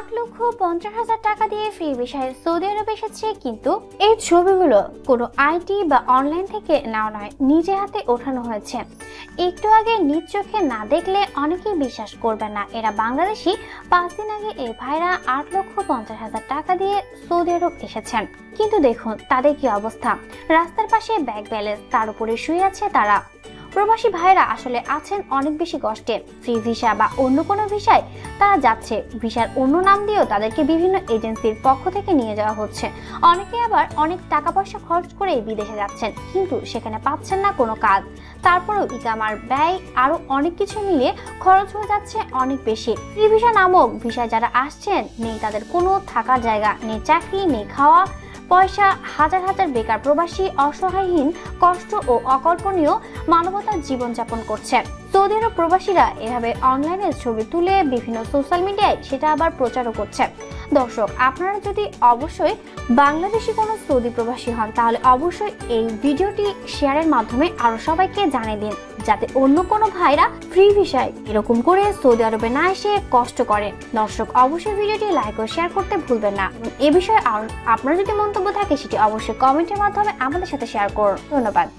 আট লক্ষ পঞ্চাশ হাজার টাকা দিয়ে ফ্রি ভিসায় সৌদি আরব এসেছে, কিন্তু এই ছবিগুলো কোনো আইটি বা অনলাইন থেকে নেওয়া নয়, নিজে হাতে ওঠানো হয়েছে। একটু আগে নিজ চোখে না দেখলে অনেকেই বিশ্বাস করবে না, এরা বাংলাদেশি। পাঁচ দিন আগে এই ভাইরা আট লক্ষ পঞ্চাশ হাজার টাকা দিয়ে সৌদি আরব এসেছেন। কিন্তু দেখুন, তাদের কি অবস্থা? রাস্তার পাশে ব্যাগ ব্যালেন্স, তার উপরে শুয়ে আছে তারা। প্রবাসী ভাইরা আসলে আছেন অনেক বেশি কষ্টে। ফ্রি ভিসা বা অন্য কোনো ভিসায় তারা যাচ্ছে। ভিসার অন্য নাম দিয়েও তাদেরকে বিভিন্ন এজেন্সির পক্ষ থেকে নিয়ে যাওয়া হচ্ছে। অনেকে আবার অনেক টাকা পয়সা খরচ করে বিদেশে যাচ্ছেন, কিন্তু সেখানে পাচ্ছেন না কোনো কাজ। তারপরেও ইকামার ব্যয় আরও অনেক কিছু মিলিয়ে খরচ হয়ে যাচ্ছে অনেক বেশি। ফ্রি ভিসা নামক ভিসায় যারা আসছেন, নেই তাদের কোনো থাকার জায়গা, নেই চাকরি, নেই খাওয়া। পয়সা হাজার হাজার বেকার প্রবাসী অসহায়হীন, কষ্ট ও অকল্পনীয় মানবতার জীবনযাপন করছে। সৌদি আরব প্রবাসীরা এভাবে অনলাইনে ছবি তুলে বিভিন্ন সোশ্যাল মিডিয়ায় সেটা আবার প্রচারও করছে। দর্শক, আপনারা যদি অবশ্যই বাংলাদেশি কোনো সৌদি প্রবাসী হন, তাহলে অবশ্যই এই ভিডিওটি শেয়ারের মাধ্যমে আরও সবাইকে জানিয়ে দিন, যাতে অন্য কোনো ভাইরা ফ্রি ভিসায় এরকম করে সৌদি আরবে না এসে কষ্ট করে। দর্শক, অবশ্যই ভিডিওটি লাইক ও শেয়ার করতে ভুলবেন না। এ বিষয়ে আর আপনার যদি মন্তব্য থাকে, সেটি অবশ্যই কমেন্টের মাধ্যমে আমাদের সাথে শেয়ার করুন। ধন্যবাদ।